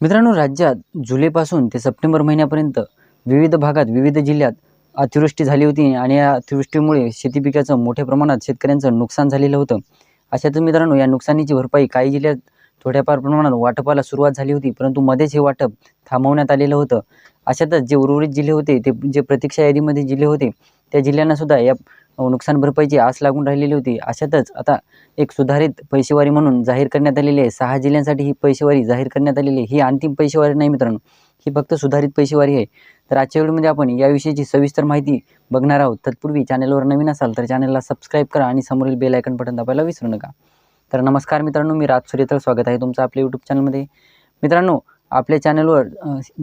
मित्रांनो राज्यात जुलैपासून ते सप्टेंबर महिन्यापर्यंत विविध भागात विविध जिल्ह्यात अतिवृष्टी झाली होती आणि या अतिवृष्टीमुळे शेती पिकाचं मोठ्या प्रमाणात शेतकऱ्यांचं नुकसान झालेलं होतं. अशातच मित्रांनो या नुकसानीची भरपाई काही जिल्ह्यात थोड्याफार प्रमाणात वाटपाला सुरुवात झाली होती परंतु मध्येच हे वाटप थांबवण्यात आलेलं होतं. अशातच जे उर्वरित जिल्हे होते ते जे प्रतीक्षा यादीमध्ये जिल्हे होते त्या जिल्ह्यांना सुद्धा या नुकसान भरपाईची आस लागून राहिलेली होती. अशातच आता एक सुधारित पैसेवारी म्हणून जाहीर करण्यात आलेली आहे. सहा जिल्ह्यांसाठी ही पैसेवारी जाहीर करण्यात आलेली आहे. ही अंतिम पैसेवारी नाही मित्रांनो. ही फक्त सुधारित पैसेवारी आहे. तर आजच्या व्हिडिओमध्ये आपण याविषयीची सविस्तर माहिती बघणार आहोत. तत्पूर्वी चॅनलवर नवीन असाल तर चॅनलला सबस्क्राईब करा आणि समोरील बेल आयकन बटन दाबायला विसरू नका. तर नमस्कार मित्रांनो मी राज सुरेतर स्वागत आहे तुमचं आपल्या यूट्यूब चॅनलमध्ये मित्रांनो आपल्या चॅनलवर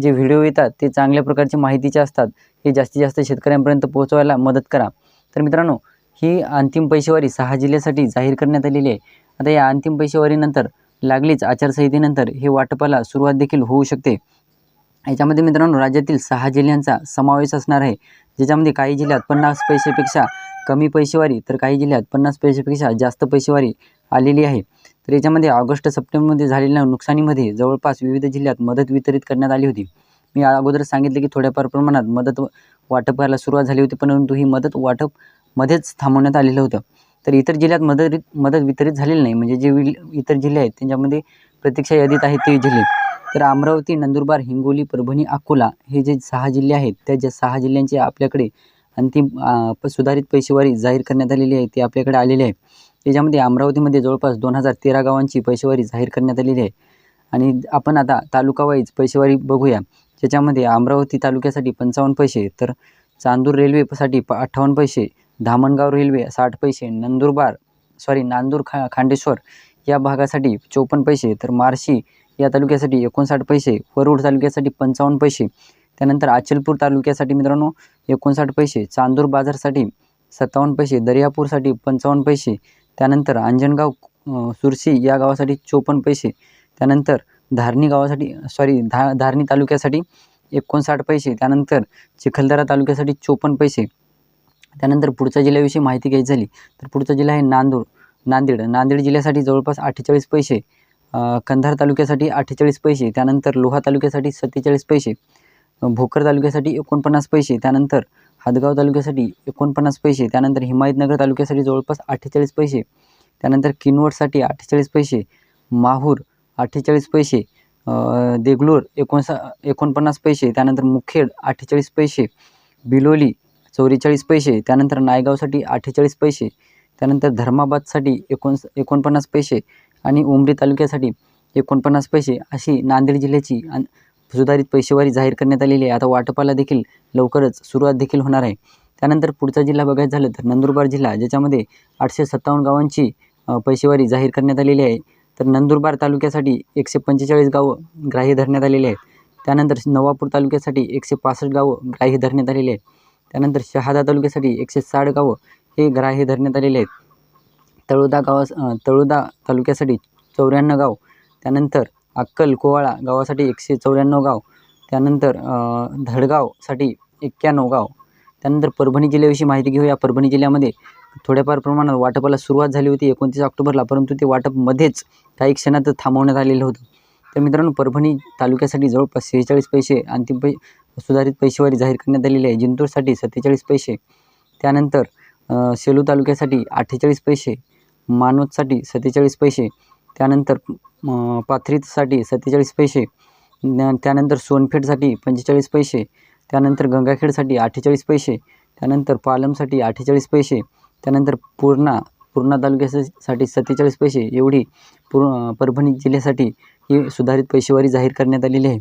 जे व्हिडिओ येतात ते चांगल्या प्रकारचे माहितीचे असतात हे जास्तीत जास्त शेतकऱ्यांपर्यंत पोहोचवायला मदत करा. तर मित्रांनो ही अंतिम पैसेवारी सहा जिल्ह्यासाठी जाहीर करण्यात आलेली आहे. आता या अंतिम पैसेवारीनंतर लागलीच आचारसंहितेनंतर हे वाटपाला सुरुवात देखील होऊ शकते. याच्यामध्ये मित्रांनो राज्यातील सहा जिल्ह्यांचा समावेश असणार आहे. ज्याच्यामध्ये काही जिल्ह्यात पन्नास पैसेपेक्षा कमी पैसेवारी तर काही जिल्ह्यात पन्नास पैसेपेक्षा जास्त पैसेवारी आलेली आहे. तर याच्यामध्ये ऑगस्ट सप्टेंबरमध्ये झालेल्या नुकसानीमध्ये जवळपास विविध जिल्ह्यात मदत वितरित करण्यात आली होती. मी अगोदर सांगितले की थोड्याफार प्रमाणात मदत वाटप करायला सुरुवात झाली होती परंतु ही मदत वाटप मध्येच थांबवण्यात आलेलं होतं. तर इतर जिल्ह्यात मदत मदत वितरित झालेली नाही म्हणजे जे विल इतर जिल्हे आहेत त्यांच्यामध्ये प्रतीक्षा यादीत आहेत ते जिल्हे. तर अमरावती नंदुरबार हिंगोली परभणी अकोला हे जे सहा जिल्हे आहेत त्या ज्या सहा जिल्ह्यांचे आपल्याकडे अंतिम सुधारित पैसेवारी जाहीर करण्यात आलेली आहे ते आपल्याकडे आलेले आहे. त्याच्यामध्ये अमरावतीमध्ये जवळपास दोन हजार तेरा गावांची पैसेवारी जाहीर करण्यात आलेली आहे. आणि आपण आता तालुकावाईज पैशेवारी पैसेवारी बघूया. ज्याच्यामध्ये अमरावती तालुक्यासाठी पंचावन्न पैसे तर चांदूर रेल्वेसाठी प अठ्ठावन्न पैसे धामणगाव रेल्वे साठ पैसे नंदुरबार सॉरी नांदूर खा खांडेश्वर या भागासाठी चोपन्न पैसे तर मार्शी या तालुक्यासाठी एकोणसाठ पैसे वरुड तालुक्यासाठी पंचावन्न पैसे. त्यानंतर अचलपूर तालुक्यासाठी मित्रांनो एकोणसाठ पैसे चांदूर बाजारसाठी सत्तावन्न पैसे दर्यापूरसाठी पंचावन्न पैसे त्यानंतर अंजनगाव सुरशी या गावासाठी चोपन्न पैसे. त्यानंतर धारणी गावासाठी सॉरी धा धारणी तालुक्यासाठी एकोणसाठ पैसे. त्यानंतर चिखलदरा तालुक्यासाठी चोपन्न पैसे. त्यानंतर पुढच्या जिल्ह्याविषयी माहिती घ्यायची झाली तर पुढचा जिल्हा आहे नांदूर नांदेड. नांदेड जिल्ह्यासाठी जवळपास अठ्ठेचाळीस पैसे. कंधार तालुक्यासाठी अठ्ठेचाळीस पैसे. त्यानंतर लोहा तालुक्यासाठी सत्तेचाळीस पैसे. भोकर तालुक्यासाठी एकोणपन्नास पैसे त्यानंतर हादगाव तालुक्यासाठी एकोणपन्नास पैसे त्यानंतर हिमायतनगर तालुक्यासाठी जवळपास अठ्ठेचाळीस पैसे त्यानंतर किनवटसाठी अठ्ठेचाळीस पैसे माहूर अठ्ठेचाळीस पैसे देगलूर एकोणसा एकोणपन्नास पैसे त्यानंतर मुखेड अठ्ठेचाळीस पैसे बिलोली चौवेचाळीस पैसे त्यानंतर नायगावसाठी अठ्ठेचाळीस पैसे त्यानंतर धर्माबादसाठी एकोण एकोणपन्नास पैसे आणि उमरी तालुक्यासाठी एकोणपन्नास पैसे अशी नांदेड जिल्ह्याची सुधारित पैसेवारी जाहीर करण्यात आलेली आहे. आता वाटपाला देखील लवकरच सुरुवात देखील होणार आहे. त्यानंतर पुढचा जिल्हा बघायचं झालं तर नंदुरबार जिल्हा ज्याच्यामध्ये आठशे सत्तावन्न गावांची पैसेवारी जाहीर करण्यात आलेली आहे. तर नंदुरबार तालुक्यासाठी एकशे पंचेचाळीस गावं ग्राह्य धरण्यात आलेली आहेत. त्यानंतर नवापूर तालुक्यासाठी एकशे पासष्ट गावं ग्राह्य धरण्यात आलेली आहेत. त्यानंतर शहादा तालुक्यासाठी एकशे साठ गावं हे ग्राह्य धरण्यात आलेले आहेत. तळोदा गावा तळोदा तालुक्यासाठी चौऱ्याण्णव गाव. त्यानंतर अक्कल कोवाळा गावासाठी एकशे चौऱ्याण्णव गाव त्यानंतर धडगावसाठी एक्क्याण्णव गाव. त्यानंतर परभणी जिल्ह्याविषयी माहिती घेऊया. परभणी जिल्ह्यामध्ये थोड्याफार प्रमाणात वाटपाला सुरुवात झाली होती एकोणतीस ऑक्टोबरला परंतु ते वाटपमध्येच काही क्षणात थांबवण्यात आलेलं होतं. तर मित्रांनो परभणी तालुक्यासाठी जवळपास सेहेचाळीस पैसे अंतिम पै सुधारित पैसेवारी जाहीर करण्यात आलेली आहे. जिंतूरसाठी सत्तेचाळीस पैसे त्यानंतर सेलू तालुक्यासाठी अठ्ठेचाळीस पैसे मानवतसाठी सत्तेचाळीस पैसे त्यानंतर पाथरीसाठी सत्तेचाळीस पैसे त्यानंतर सोनफेठसाठी पंचेचाळीस पैसे त्यानंतर गंगाखेडसाठी अठ्ठेचाळीस पैसे त्यानंतर पालमसाठी अठ्ठेचाळीस पैसे त्यानंतर पूर्णा पूर्णा तालुक्यासाठी सत्तेचाळीस पैसे एवढी पूर परभणी जिल्ह्यासाठी ही सुधारित पैसेवारी जाहीर करण्यात आलेली आहे.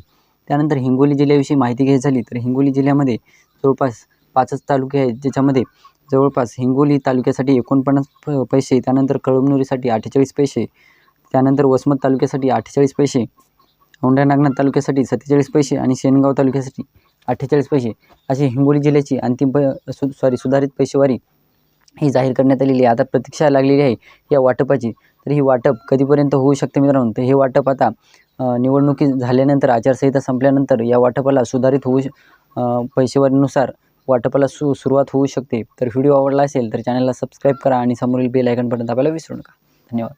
त्यानंतर हिंगोली जिल्ह्याविषयी माहिती घ्यायची झाली तर हिंगोली जिल्ह्यामध्ये जवळपास पाचच तालुके आहेत ज्याच्यामध्ये जवळपास हिंगोली तालुक्यासाठी एकोणपन्नास पैसे त्यानंतर कळमनुरीसाठी अठ्ठेचाळीस पैसे त्यानंतर वसमत तालुक्यासाठी अठ्ठेचाळीस पैसे औंढा नागनाथ तालुक्यासाठी सत्तेचाळीस पैसे आणि शेनगाव तालुक्यासाठी अठ्ठेचाळीस पैसे अशी हिंगोली जिल्ह्याची अंतिम प सु सॉरी सुधारित पैसेवारी ही जाहीर करण्यात आलेली आहे. आता प्रतीक्षा लागलेली आहे या वाटपाची. तर ही वाटप कधीपर्यंत होऊ शकते मित्रांनो? तर हे वाटप आता निवडणुकी झाल्यानंतर आचारसंहिता संपल्यानंतर या वाटपाला सुधारित होऊ पैसेवारीनुसार वाटपाला सु सुरुवात होऊ शकते. तर व्हिडिओ आवडला असेल तर चॅनलला सबस्क्राईब करा आणि समोरील बेल आयकनपर्यंत आपल्याला विसरू नका. धन्यवाद.